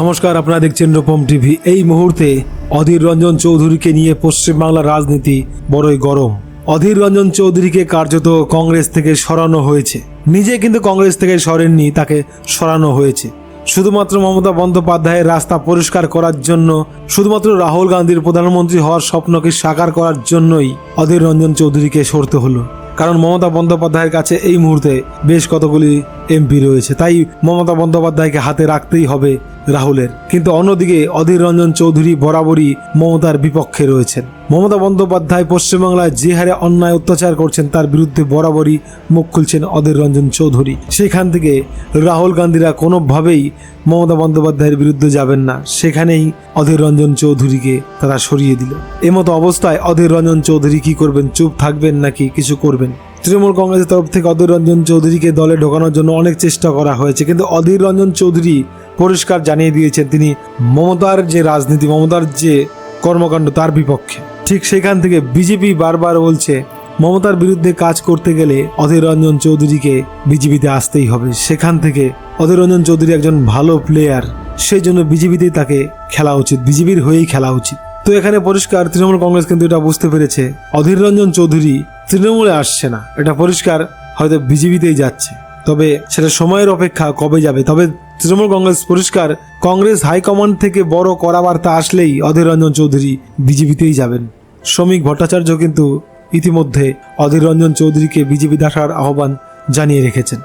নমস্কার, আপনারা দেখছেন রূপম টিভি। এই মুহূর্তে অধীর রঞ্জন চৌধুরীকে নিয়ে পশ্চিমবাংলার রাজনীতি বড়ই গরম। অধীর রঞ্জন চৌধুরীকে কার্যত কংগ্রেস থেকে সরানো হয়েছে। নিজে কিন্তু কংগ্রেস থেকে সরেননি, তাকে সরানো হয়েছে। শুধুমাত্র মমতা বন্দ্যোপাধ্যায়ের রাস্তা পরিষ্কার করার জন্য, শুধুমাত্র রাহুল গান্ধীর প্রধানমন্ত্রী হওয়ার স্বপ্নকে সাকার করার জন্যই অধীর রঞ্জন চৌধুরীকে সরতে হলো। কারণ মমতা বন্দ্যোপাধ্যায়ের কাছে এই মুহূর্তে বেশ কতগুলি এমপি রয়েছে। তাই মমতা বন্দ্যোপাধ্যায়কে হাতে রাখতেই হবে রাহুলের। কিন্তু অন্যদিকে অধীর রঞ্জন চৌধুরী বরাবরই মমতার বিপক্ষে রয়েছেন। মমতা বন্দ্যোপাধ্যায় পশ্চিমবাংলায় যে হারে অন্যায় অত্যাচার করছেন, তার বিরুদ্ধে বরাবরই মুখ খুলছেন অধীর রঞ্জন চৌধুরী। সেখান থেকে রাহুল গান্ধীরা কোনোভাবেই মমতা বন্দ্যোপাধ্যায়ের বিরুদ্ধে যাবেন না। সেখানেই অধীর রঞ্জন চৌধুরীকে তারা সরিয়ে দিল। এমতো অবস্থায় অধীর রঞ্জন চৌধুরী কি করবেন, চুপ থাকবেন নাকি কিছু করবেন? তৃণমূল কংগ্রেসের তরফ থেকে অধীর রঞ্জন চৌধুরীকে দলে ঢোকানোর জন্য অনেক চেষ্টা করা হয়েছে। কিন্তু অধীর রঞ্জন চৌধুরী পরিষ্কার জানিয়ে দিয়েছেন, তিনি মমতার যে রাজনীতি, মমতার যে কর্মকাণ্ড তার বিপক্ষে। ঠিক সেখান থেকে বিজেপি বারবার বলছে, মমতার বিরুদ্ধে কাজ করতে গেলে অধীর রঞ্জন চৌধুরীকে বিজেপিতে আসতেই হবে। সেখান থেকে অধীর রঞ্জন চৌধুরী একজন ভালো প্লেয়ার সেই জন্য বিজেপিতেই তাকে খেলা উচিত, বিজেপির হয়েই খেলা উচিত। তো এখানে পরিষ্কার, তৃণমূল কংগ্রেস কিন্তু এটা বুঝতে পেরেছে, অধীর রঞ্জন চৌধুরী তৃণমূলে আসছে না। এটা পরিষ্কার হয়তো বিজেপিতেই যাচ্ছে। তবে সেটা সময়ের অপেক্ষা কবে যাবে? তবে তৃণমূল কংগ্রেস পরিষ্কার, কংগ্রেস হাইকমান্ড থেকে বড় করা বার্তা আসলেই অধীর রঞ্জন চৌধুরী বিজেপিতেই যাবেন। শ্রমিক ভট্টাচার্য কিন্তু ইতিমধ্যে অধীর রঞ্জন চৌধুরীকে বিজেপি দেখার আহ্বান জানিয়ে রেখেছেন।